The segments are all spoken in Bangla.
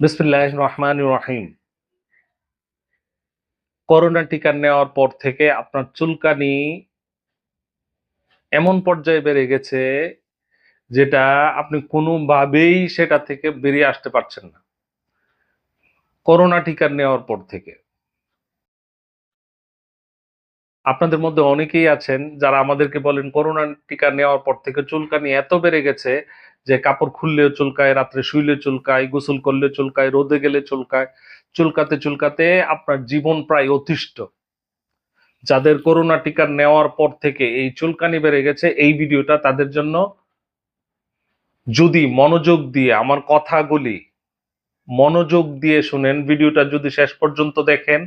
বিসমিল্লাহ রহমান রহিম করোনা টিকা নেওয়ার পর থেকে আপনার চুলকানি এমন পর্যায়ে বেড়ে গেছে যেটা আপনি কোনোভাবেই সেটা থেকে বেরিয়ে আসতে পারছেন না। করোনা টিকা নেওয়ার পর থেকে। আপনাদের মধ্যে অনেকেই আছেন যারা আমাদেরকে বলেন, করোনা টিকা নেওয়ার পর থেকে চুলকানি এত বেড়ে গেছে যে কাপড় খুললেও চুলকায়, রাত্রে শুইলে চুলকায়, গোসল করলে চুলকায়, রোদে গেলে চুলকায়, চুলকাতে চুলকাতে আপনার জীবন প্রায় অতিষ্ঠ। যাদের করোনা টিকা নেওয়ার পর থেকে এই চুলকানি বেড়ে গেছে, এই ভিডিওটা তাদের জন্য যদি মনোযোগ দিয়ে, আমার কথাগুলি মনোযোগ দিয়ে শুনেন, ভিডিওটা যদি শেষ পর্যন্ত দেখেন,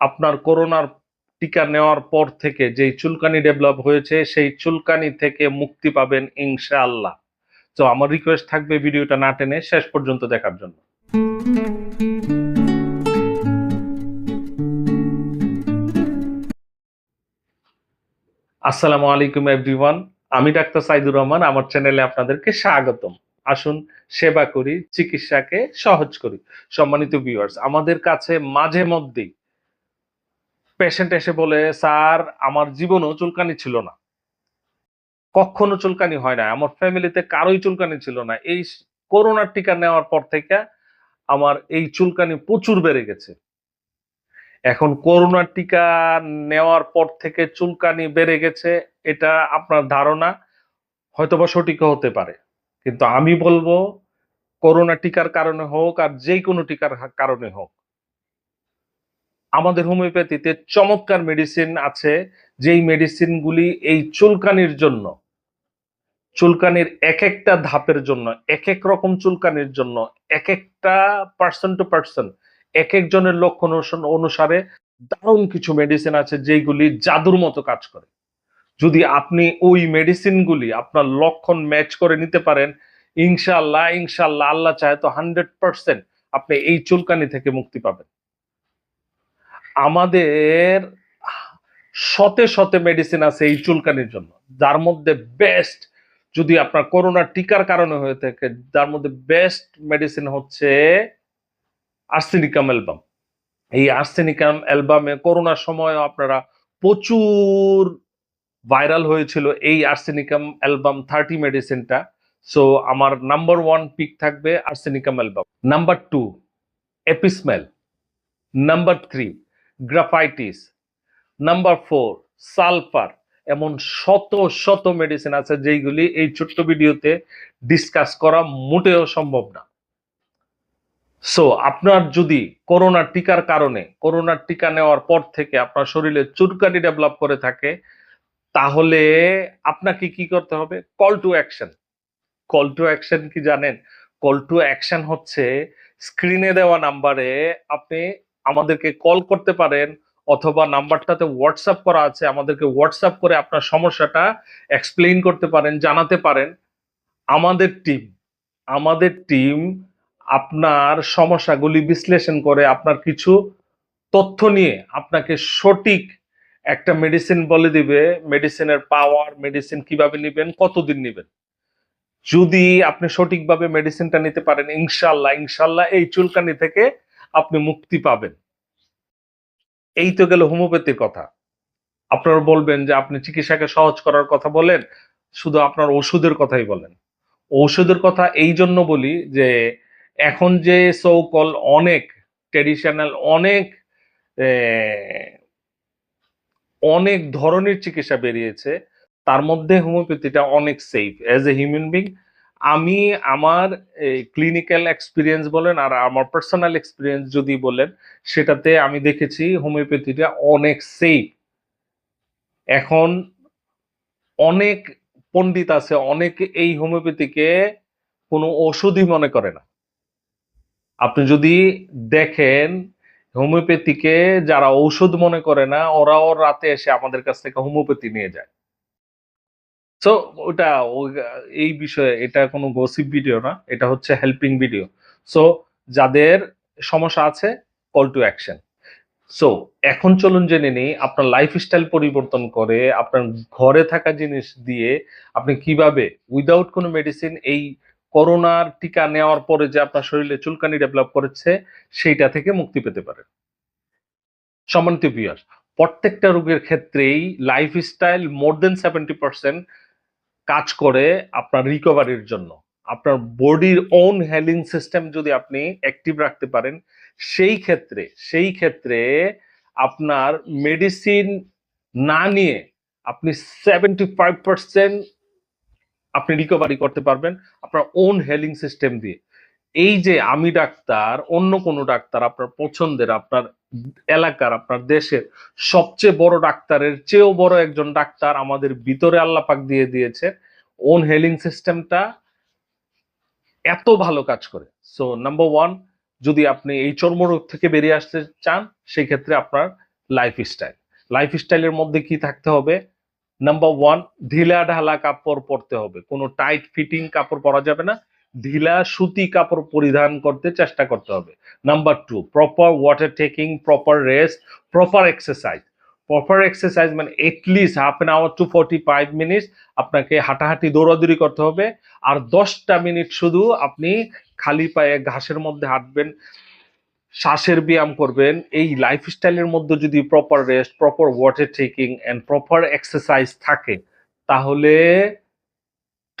আপনার করোনার টিকা নেওয়ার পর থেকে যেই চুলকানি ডেভেলপ হয়েছে, সেই চুলকানি থেকে মুক্তি পাবেন ইনশাআল্লাহ। তো আমার রিকোয়েস্ট থাকবে ভিডিওটা না টেনে শেষ পর্যন্ত দেখার জন্য। আসসালামু আলাইকুম এভরিওয়ান আমি ডাক্তার সাইদুর রহমান, আমার চ্যানেলে আপনাদেরকে স্বাগতম। আসুন সেবা করি, চিকিৎসাকে সহজ করি। সম্মানিত ভিউয়ার্স আমাদের কাছে মাঝে মধ্যেই পেশেন্ট এসে বলে, স্যার, আমার জীবনও চুলকানি ছিল না। কখনো চুলকানি হয় না। আমার ফ্যামিলিতে কারোই চুলকানি ছিল না। এই করোনার টিকা নেওয়ার পর থেকে আমার এই চুলকানি প্রচুর বেড়ে গেছে। এখন করোনার টিকা নেওয়ার পর থেকে চুলকানি বেড়ে গেছে, এটা আপনার ধারণা। হয়তোবা সঠিকও হতে পারে। কিন্তু আমি বলব, করোনা টিকার কারণে হোক আর যে কোনো টিকার কারণে হোক আমাদের হোমিওপ্যাথিতে চমৎকার মেডিসিন আছে, যেই মেডিসিনগুলি এই চুলকানির জন্য, চুলকানির এক একটা ধাপের জন্য এক এক রকম চুলকানির জন্য এক একটা পার্সন টু পার্সন এক একজনের লক্ষণ অনুস- অনুসারে দারুণ কিছু মেডিসিন আছে যেগুলি জাদুর মতো কাজ করে। যদি আপনি ওই মেডিসিনগুলি আপনার লক্ষণ ম্যাচ করে নিতে পারেন, ইনশাআল্লাহ ইনশাআল্লাহ আল্লাহ চায় তো হান্ড্রেড পার্সেন্ট আপনি এই চুলকানি থেকে মুক্তি পাবেন। আমাদের শতে শতে মেডিসিন আছে এই চুলকানির জন্য। যার মধ্যে বেস্ট যদি আপনার করোনা টিকার কারণে হয়ে থাকে, যার মধ্যে বেস্ট মেডিসিন হচ্ছে আর্সেনিকাম অ্যালবাম এই আর্সেনিকাম অ্যালবামে করোনার সময় আপনারা প্রচুর ভাইরাল হয়েছিল এই আর্সেনিকাম অ্যালবাম থার্টি মেডিসিনটা সো আমার নাম্বার ওয়ান পিক থাকবে arsenicum album number two apis mel number three graphites. Number four sulphur. এমন শত শত মেডিসিন আছে যেইগুলি এই ছোট্ট ভিডিওতে ডিসকাস করা মোটেও সম্ভব না। সো আপনার যদি করোনার টিকার কারণে, করোনার টিকা নেওয়ার পর থেকে আপনার শরীরে চুলকানি ডেভেলপ করে থাকে, তাহলে আপনাকে কি করতে হবে? Call to action call to action কি জানেন? কল টু অ্যাকশন হচ্ছে স্ক্রিনে দেওয়া নাম্বারে আপনি আমাদেরকে কল করতে পারেন অথবা নাম্বারটাতে হোয়াটসঅ্যাপ করা আছে, আমাদেরকে হোয়াটসঅ্যাপ করে আপনার সমস্যাটা এক্সপ্লেইন করতে পারেন, জানাতে পারেন। আমাদের টিম আমাদের টিম আপনার সমস্যাগুলি বিশ্লেষণ করে আপনার কিছু তথ্য নিয়ে আপনাকে সঠিক একটা মেডিসিন বলে দিবে মেডিসিনের পাওয়ার মেডিসিন কীভাবে নেবেন, কতদিন নেবেন। যদি আপনি সঠিকভাবে মেডিসিনটা নিতে পারেন ইনশাল্লাহ ইনশাল্লাহ এই চুলকানি থেকে আপনি মুক্তি পাবেন। এই তো গেল হোমিওপ্যাথির কথা। আপনারা বলবেন যে আপনি চিকিৎসাকে সহজ করার কথা বলেন, শুধু আপনার ওষুধের কথাই বলেন। ঔষধের কথা এই জন্য বলি যে, এখন যে সৌকল অনেক ট্রেডিশনাল অনেক অনেক ধরনের চিকিৎসা বেরিয়েছে, তার মধ্যে হোমিওপ্যাথিটা অনেক safe as a human being আমি আমার ক্লিনিক্যাল এক্সপিরিয়েন্স বলেন আর আমার পার্সোনাল এক্সপিরিয়েন্স যদি বলেন, সেটাতে আমি দেখেছি হোমিওপ্যাথিটা অনেক সেফ এখন অনেক পণ্ডিত আছে, অনেক এই হোমিওপ্যাথিকে কোনো ওষুধই মনে করে না। আপনি যদি দেখেন হোমিওপ্যাথিকে যারা ঔষধ মনে করে না, ওরাও রাতে এসে আমাদের কাছ থেকে হোমিওপ্যাথি নিয়ে যায়। সো ওটা এই বিষয়ে এটা কোনো গসিপ ভিডিও না, এটা হচ্ছে হেল্পিং ভিডিও সো যাদের সমস্যা আছে কল টু অ্যাকশন সো এখন চলুন জেনে নিই, আপনার লাইফস্টাইল পরিবর্তন করে, আপনার ঘরে থাকা জিনিস দিয়ে আপনি কীভাবে উইদাউট কোনো মেডিসিন এই করোনার টিকা নেওয়ার পরে যে আপনার শরীরে চুলকানি ডেভেলপ করেছে, সেইটা থেকে মুক্তি পেতে পারেন। সম্মানিত ভিউয়ার প্রত্যেকটা রোগের ক্ষেত্রেই lifestyle more than seventy percent কাজ করে আপনার রিকভারির জন্য। আপনার বডির ওন হেলিং সিস্টেম যদি আপনি অ্যাক্টিভ রাখতে পারেন, সেই ক্ষেত্রে সেই ক্ষেত্রে আপনার মেডিসিন না নিয়ে আপনি সেভেন্টি ফাইভ পার্সেন্ট আপনি রিকভারি করতে পারবেন, আপনার ওন হেলিং সিস্টেম দিয়ে। এই যে আমি ডাক্তার, অন্য কোনো ডাক্তার আপনার পছন্দের, আপনার এলাকার, আপনার দেশের সবচেয়ে বড় ডাক্তারের চেয়েও বড় একজন ডাক্তার আমাদের ভিতরে আল্লাপাক দিয়ে দিয়েছে ওন হেলিং সিস্টেমটা এত ভালো কাজ করে। সো নাম্বার ওয়ান যদি আপনি এই চর্মরোগ থেকে বেরিয়ে আসতে চান, সেই ক্ষেত্রে আপনার লাইফস্টাইল লাইফস্টাইলের মধ্যে কি থাকতে হবে? নাম্বার ওয়ান ঢিলা ঢালা কাপড় পরতে হবে। কোনো টাইট ফিটিং কাপড় পরা যাবে না। ঢিলা সুতি কাপড় পরিধান করতে চেষ্টা করতে হবে। Number two proper water taking proper rest proper exercise proper exercise মানে at least half an hour to forty five minutes আপনাকে হাঁটাহাঁটি, দৌড়াদৌড়ি করতে হবে। আর দশটা মিনিট শুধু আপনি খালি পায়ে ঘাসের মধ্যে হাঁটবেন, শ্বাসের ব্যায়াম করবেন। এই লাইফস্টাইলের মধ্যে যদি proper rest proper water taking and proper exercise থাকে, তাহলে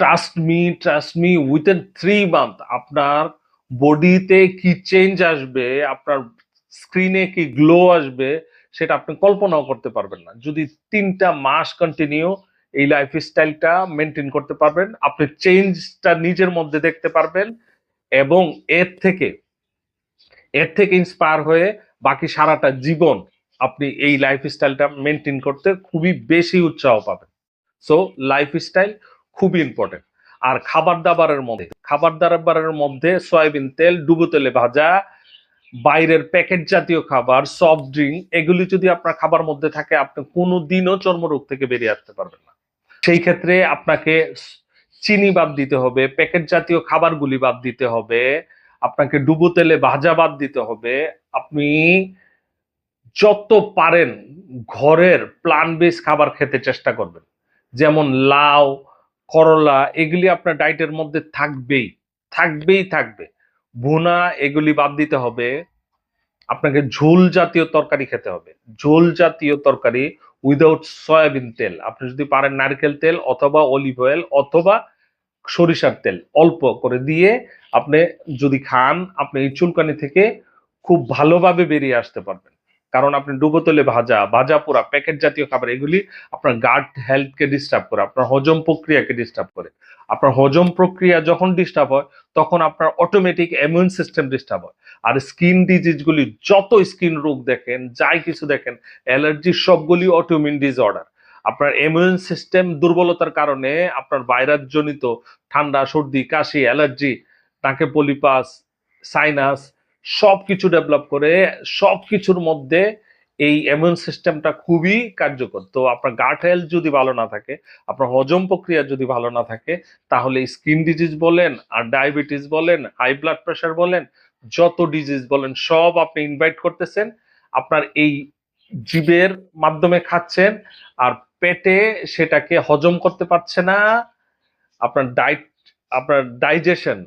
trust me trust me within three month আপনার বডিতে কি চেঞ্জ আসবে, আপনার স্ক্রিনে কি গ্লো আসবে, সেটা আপনি কল্পনাও করতে পারবেন না। যদি তিনটা মাস কন্টিনিউ এই লাইফ স্টাইলটা মেনটেন করতে পারবেন, আপনি চেঞ্জটা নিজের মধ্যে দেখতে পারবেন এবং এর থেকে এর থেকে ইন্সপায়ার হয়ে বাকি সারাটা জীবন আপনি এই লাইফ স্টাইলটা মেনটেন করতে খুবই বেশি উৎসাহ পাবেন। সো লাইফস্টাইল খুবই ইম্পর্টেন্ট আর খাবার দাবারের মধ্যে খাবার দাবারের মধ্যে সয়াবিন তেল, ডুবো তেলে ভাজা, বাইরের প্যাকেট জাতীয় খাবার সফট ড্রিঙ্ক এগুলি যদি আপনার খাবার মধ্যে থাকে, আপনি কোনো দিনও চর্মরোগ থেকে বেরিয়ে আসতে পারবেন না। সেই ক্ষেত্রে আপনাকে চিনি বাদ দিতে হবে প্যাকেট জাতীয় খাবারগুলি বাদ দিতে হবে, আপনাকে ডুবো তেলে ভাজা বাদ দিতে হবে। আপনি যত পারেন ঘরের প্লান বেস খাবার খেতে চেষ্টা করবেন। যেমন লাউ করলা, এগুলি আপনার ডায়েটের মধ্যে থাকবেই থাকবেই থাকবে। ভুনা, এগুলি বাদ দিতে হবে। আপনাকে ঝোল জাতীয় তরকারি খেতে হবে। ঝোল জাতীয় তরকারি উইদাউট সয়াবিন তেল। আপনি যদি পারেন নারকেল তেল অথবা অলিভ অয়েল অথবা সরিষার তেল অল্প করে দিয়ে আপনি যদি খান, আপনি এই চুলকানি থেকে খুব ভালোভাবে বেরিয়ে আসতে পারবেন। কারণ আপনি ডুবো তেলে ভাজা ভাজা পোড়া, প্যাকেট জাতীয় খাবার, এগুলি আপনার গাট হেলথকে ডিস্টার্ব করে, আপনার হজম প্রক্রিয়াকে ডিস্টার্ব করে। আপনার হজম প্রক্রিয়া যখন ডিস্টার্ব হয়, তখন আপনার অটোমেটিক ইমিউন সিস্টেম ডিস্টার্ব হয়। আর স্কিন ডিজিজগুলি যত স্কিন রোগ দেখেন, যাই কিছু দেখেন অ্যালার্জি সবগুলি অটোমিউন ডিসঅর্ডার আপনার ইমিউন সিস্টেম দুর্বলতার কারণে আপনার ভাইরাস জনিত ঠান্ডা, সর্দি, কাশি অ্যালার্জি নাকে পলিপাস সাইনাস সব কিছু ডেভেলপ করে সব কিছুর মধ্যে এই ইমিউন সিস্টেমটা খুবই কার্যকর। তো আপনার গাট হেলথ যদি ভালো না থাকে, আপনার হজম প্রক্রিয়া যদি ভালো না থাকে, তাহলে স্কিন ডিজিজ বলেন আর ডায়াবেটিস বলেন হাই ব্লাড প্রেশার বলেন, যত ডিজিজ বলেন, সব আপনি ইনভাইট করতেছেন। আপনার এই জীবের মাধ্যমে খাচ্ছেন আর পেটে সেটাকে হজম করতে পারছে না। আপনার ডাইট আপনার ডাইজেশন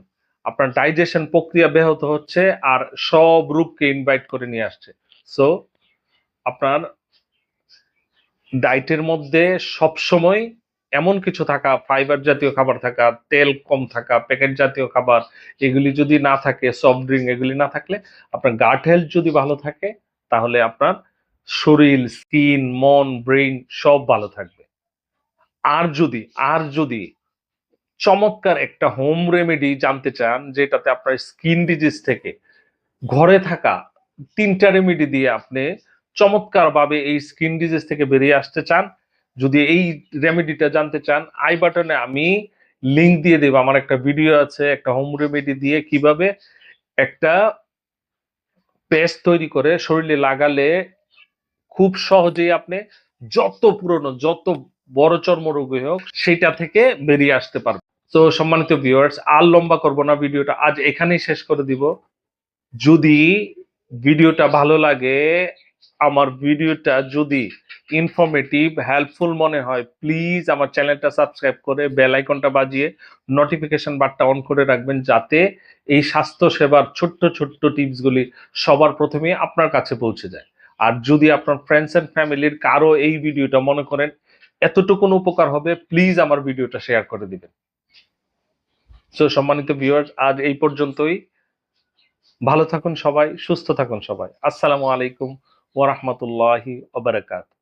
আপনার ডাইজেশন প্রক্রিয়া ব্যাহত হচ্ছে আর সব রূপকে ইনভাইট করে নিয়ে আসছে। সো আপনার ডায়েটের মধ্যে সবসময় এমন কিছু থাকা ফাইবার জাতীয় খাবার থাকা, তেল কম থাকা প্যাকেট জাতীয় খাবার, এগুলি যদি না থাকে সফট ড্রিঙ্ক এগুলি না থাকলে আপনার গাট হেলথ যদি ভালো থাকে, তাহলে আপনার শরীর স্কিন মন ব্রেন সব ভালো থাকবে। আর যদি আর যদি চমৎকার একটা হোম রেমেডি জানতে চান, যেটাতে আপনার স্কিন ডিজিজ থেকে ঘরে থাকা তিনটা রেমেডি দিয়ে আপনি চমৎকার ভাবে এই স্কিন ডিজিজ থেকে বেরিয়ে আসতে চান। যদি এই রেমেডিটা জানতে চান আই বাটনে আমি লিংক দিয়ে দেবো। আমার একটা ভিডিও আছে, একটা হোম রেমেডি দিয়ে কীভাবে একটা পেস্ট তৈরি করে শরীরে লাগালে খুব সহজেই আপনি যত পুরনো, যত বড় চর্মরোগী হোক, সেটা থেকে বেরিয়ে আসতে পারবেন। তো সম্মানিত ভিউয়ার্স আর লম্বা করব না, ভিডিওটা আজ এখানেই শেষ করে দিব। যদি ভিডিওটা ভালো লাগে, আমার ভিডিওটা যদি ইনফরমেটিভ হেল্পফুল মনে হয় প্লিজ আমার চ্যানেলটা সাবস্ক্রাইব করে বেল আইকনটা বাজিয়ে নোটিফিকেশন বারটা অন করে রাখবেন যাতে এই স্বাস্থ্য সেবার ছোট্ট ছোট্ট টিপসগুলি সবার প্রথমে আপনার কাছে পৌঁছে যায়। আর যদি আপনার ফ্রেন্ডস অ্যান্ড ফ্যামিলির কারও এই ভিডিওটা মনে করেন, এতটুকুন উপকার হবে প্লিজ আমার ভিডিওটা শেয়ার করে দিবেন। সো সম্মানিত ভিউয়ার্স আজ এই পর্যন্তই। ভালো থাকুন সবাই, সুস্থ থাকুন সবাই। আসসালামু আলাইকুম ওয়া রাহমাতুল্লাহি ওয়া বারাকাতুহু